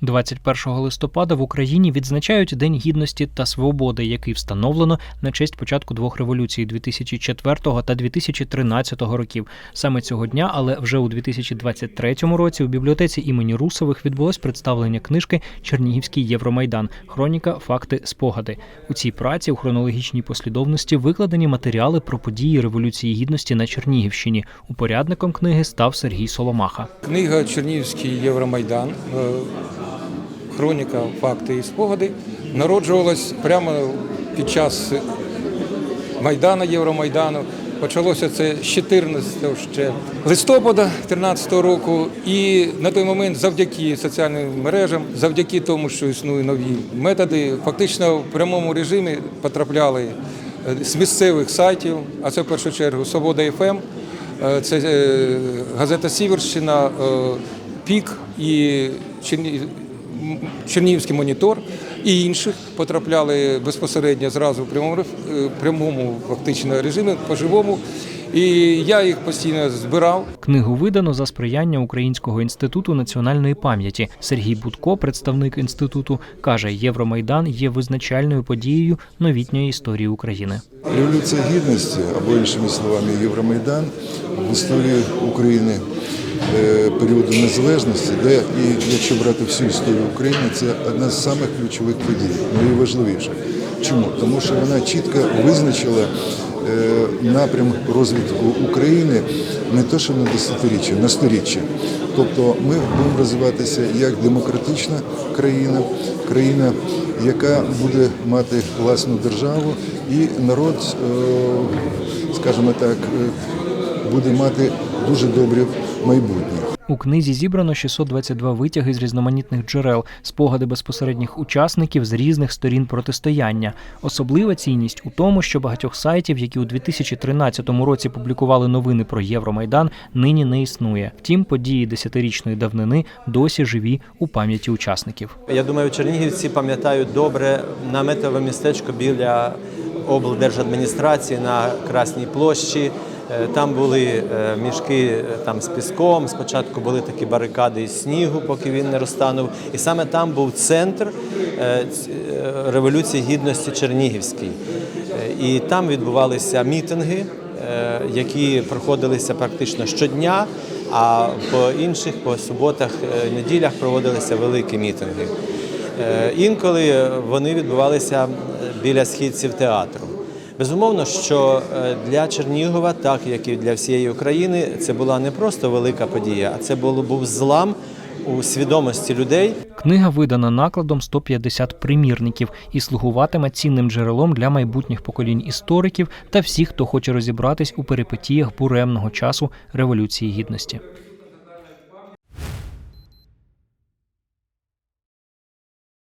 21 листопада в Україні відзначають День гідності та свободи, який встановлено на честь початку двох революцій 2004 та 2013 років. Саме цього дня, але вже у 2023 році у бібліотеці імені Русових відбулось представлення книжки Чернігівський Євромайдан. Хроніка, факти, спогади. У цій праці у хронологічній послідовності викладені матеріали про події Революції Гідності на Чернігівщині. Упорядником книги став Сергій Соломаха. Книга Чернігівський Євромайдан. Хроніка, факти і спогади народжувалась прямо під час Майдану, Євромайдану. Почалося це з 14 ще листопада 2013 року. І на той момент, завдяки соціальним мережам, завдяки тому, що існують нові методи, фактично в прямому режимі потрапляли е, з місцевих сайтів, а це в першу чергу Свобода ФМ, е, це е, газета Сіверщина, Пік і Чернігівський монітор і інших потрапляли безпосередньо зразу в прямому, е, прямому фактично режимі, по-живому. І я їх постійно збирав. Книгу видано за сприяння Українського інституту національної пам'яті. Сергій Будко, представник інституту, каже, Євромайдан є визначальною подією новітньої історії України. Революція гідності, або іншими словами, Євромайдан в історії України періоду незалежності, де і якщо брати всю історію України, це одна з самих ключових подій, найважливіша. Чому? Тому що вона чітко визначила е, напрям розвитку України не то, що на десятиріччя, на сторіччя. Тобто ми будемо розвиватися як демократична країна, країна, яка буде мати власну державу, і народ, е, скажімо так, е, буде мати дуже добре майбутнє. У книзі зібрано 622 витяги з різноманітних джерел, спогади безпосередніх учасників з різних сторін протистояння. Особлива цінність у тому, що багатьох сайтів, які у 2013 році публікували новини про Євромайдан, нині не існує. Втім, події десятирічної давнини досі живі у пам'яті учасників. Я думаю, чернігівці пам'ятають добре наметове містечко біля облдержадміністрації на Красній площі. Е, Там були е, мішки е, там з піском. Спочатку були такі барикади із снігу, поки він не розтанув. І саме там був центр революції гідності Чернігівський. Е, І там відбувалися мітинги, які проходилися практично щодня. А по інших, по суботах, неділях проводилися великі мітинги. Інколи вони відбувалися біля східців театру. Безумовно, що е, для Чернігова, так як і для всієї України, це була не просто велика подія, а це було, був злам у свідомості людей. Книга видана накладом 150 примірників і слугуватиме цінним джерелом для майбутніх поколінь істориків та всіх, хто хоче розібратись у перипетіях буремного часу Революції Гідності.